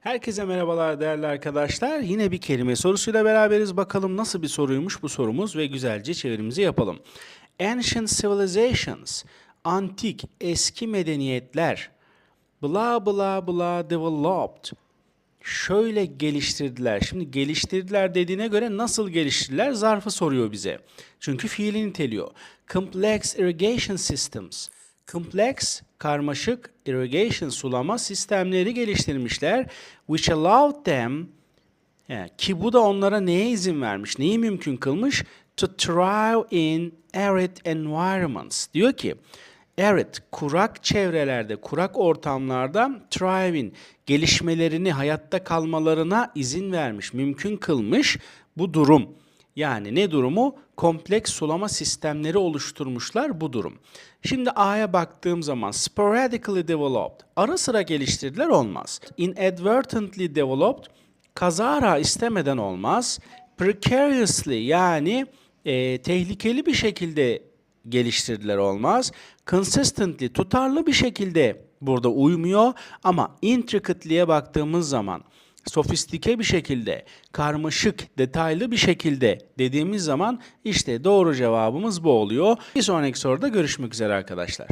Herkese merhabalar değerli arkadaşlar. Yine bir kelime sorusuyla beraberiz. Bakalım nasıl bir soruymuş bu sorumuz ve güzelce çevirimizi yapalım. Ancient civilizations, antik, eski medeniyetler, bla bla bla developed, şöyle geliştirdiler. Şimdi geliştirdiler dediğine göre nasıl geliştirdiler? Zarfı soruyor bize. Çünkü fiili niteliyor. Complex irrigation systems. Complex, karmaşık irrigation sulama sistemleri geliştirmişler. Which allowed them He, ki bu da onlara neye izin vermiş, neyi mümkün kılmış? To thrive in arid environments. Diyor ki, arid, kurak çevrelerde, kurak ortamlarda thriving, gelişmelerini, hayatta kalmalarına izin vermiş, mümkün kılmış bu durum. Yani ne durumu? Kompleks sulama sistemleri oluşturmuşlar bu durum. Şimdi A'ya baktığım zaman sporadically developed, ara sıra geliştirdiler olmaz. Inadvertently developed, kazara istemeden olmaz. Precariously yani e, tehlikeli bir şekilde geliştirdiler olmaz. Consistently tutarlı bir şekilde burada uymuyor ama intricately'e baktığımız zaman sofistike bir şekilde, karmaşık, detaylı bir şekilde dediğimiz zaman işte doğru cevabımız bu oluyor. Bir sonraki soruda görüşmek üzere arkadaşlar.